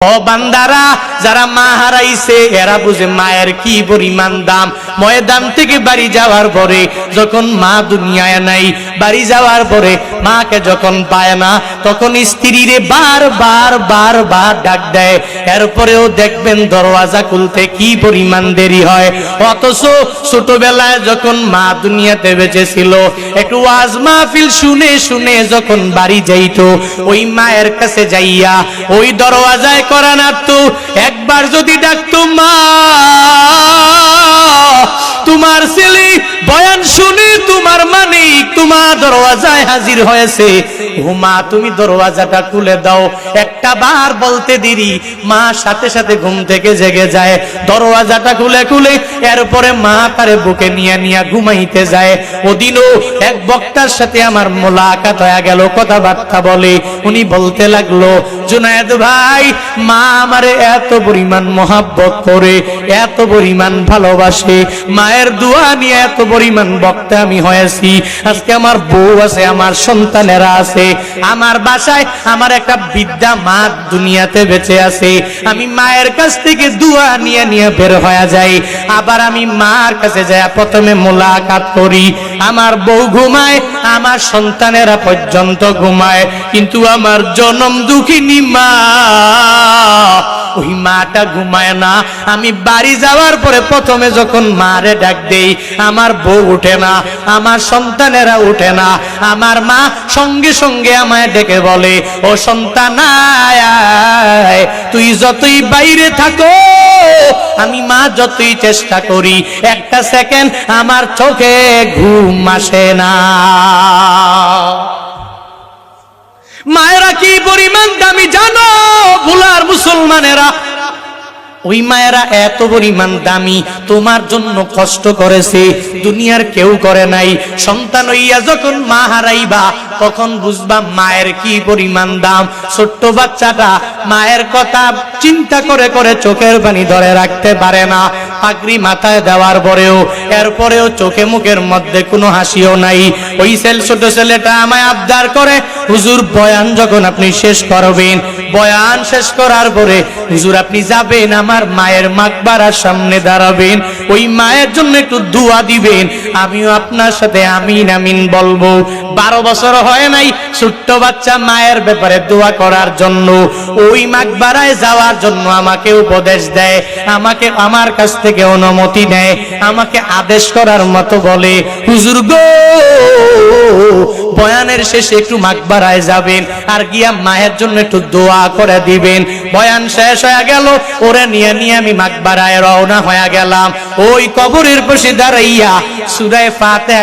ও বান্দারা যারা মা হারাইছে এরা বুঝে মায়ের কি পরিমাণ দাম। ময়দান থেকে বাড়ি যাওয়ার পরে যখন মা দুনিয়ায় নাই, বাড়ি যাওয়ার পরে মাকে যখন পায় না, তখন স্ত্রীরে বার বার বার বার ডাক দেয়। এরপরেও দেখবেন দরওয়াজা খুলতে কি পরিমাণ দেরি হয়। অথচ ছোটবেলায় যখন মা দুনিয়াতে বেঁচে ছিল একটু ওয়াজ মাহফিল শুনে শুনে যখন বাড়ি যাইতো, ওই মায়ের কাছে যাইয়া ওই দরওয়াজায় করা নাড়তো একবার যদি ডাকতো মা তোমার ছেলে বয়ান শুনে তোমার মানিক তোমার দরওয়াজায় হাজির হয়েছে। ও মা, তুমি দরওয়াজাটা খুলে দাও। একটা বার বলতে দেরি, মা সাথে সাথে ঘুম থেকে জেগে যায়। দরওয়াজাটা খুলে খুলে এরপরে মা তারে বুকে নিয়ে নিয়ে ঘুমাইতে যায়। ওদিনও এক বক্তার সাথে আমার মোলাকাত হয়ে গেল, কথাবার্তা বলে। উনি বলতে লাগল জুনায়েদ ভাই, মা আমারে এত পরিমাণ মহাব্বত করে, এত পরিমাণ ভালোবাসে। মায়ের দোয়া নিয়ে এত পরিমাণ বক্তা আমি হয়েছি। আজকে আমার বউ আছে, আমার সন্তানেরা আছে। আমার বাসায় আমার একটা বিদ্যা মা দুনিয়াতে বেঁচে আছে। আমি মায়ের কাছ থেকে দোয়া নিয়ে নিয়ে বের হয়ে যাই। আবার আমি মার কাছে যাই, প্রথমে মোলাকাত করি। আমার বউ ঘুমায়, আমার সন্তানেরা পর্যন্ত ঘুমায়, কিন্তু আমার জনম দুঃখিনী মা। ওই মাটা ঘুমায় না। আমি বাড়ি যাওয়ার পরে প্রথমে যখন মারে ডাক দেই, আমার বউ উঠে না, আমার সন্তানেরা উঠে না। আমার মা সঙ্গে সঙ্গে আমায় ডেকে বলে, ও সন্তান তুই যতই বাইরে থাকো আমি মা যতই চেষ্টা করি, একটা সেকেন্ড আমার চোখে ঘুম আসে না। মায়েরা কি পরিমাণ দামি জানো, ভুলার মুসলমানেরা? ওই মায়েরা এত পরিমাণ দামি, তোমার জন্য কষ্ট করেছে, দুনিয়ার কেউ করে নাই। সন্তান হইয়া যখন মা হারাইবা তখন বুঝবা মায়ের কি পরিমাণ দাম? ছোট্ট বাচ্চাটা মায়ের কথা চিন্তা করে করে চোখের পানি ধরে রাখতে পারে না। পাগড়ি মাথায় দেওয়ার পরেও, এরপরেও চোখে মুখের মধ্যে কোনো হাসিও নাই। ওই ছেল, ছোট ছেলেটা আমায় আবদার করে, হুজুর, বয়ান যখন আপনি শেষ করবেন, বয়ান শেষ করার পরে, হুজুর, আপনি যাবেন আমার মায়ের মাকবারার সামনে দাঁড়াবেন। ওই মায়ের জন্য একটু দোয়া দিবেন। আমিও আপনার সাথে আমিন আমিন বলব। বারো বছর হয় নাই, ছোট্ট বাচ্চা মায়ের ব্যাপারে দোয়া করার জন্য। ওই মাকবারায় যাওয়ার জন্য আমাকে উপদেশ দেয়, আমাকে আমার কাছ থেকে অনুমতি নেয়, আমাকে আদেশ করার মতো বলে, হুজুর গো, বয়ানের শেষে একটু মাকবারায় যাবেন আর গিয়া মায়ের জন্য একটু দোয়া করে দিবেন। বয়ান শেষ হয়ে গেল, ওরে নিয়ে নিয়ে আমি মাকবারায় রওনা হয়ে গেলাম। ওই কবরের পাশে দাঁড়াইয়া সুরায় ফাতে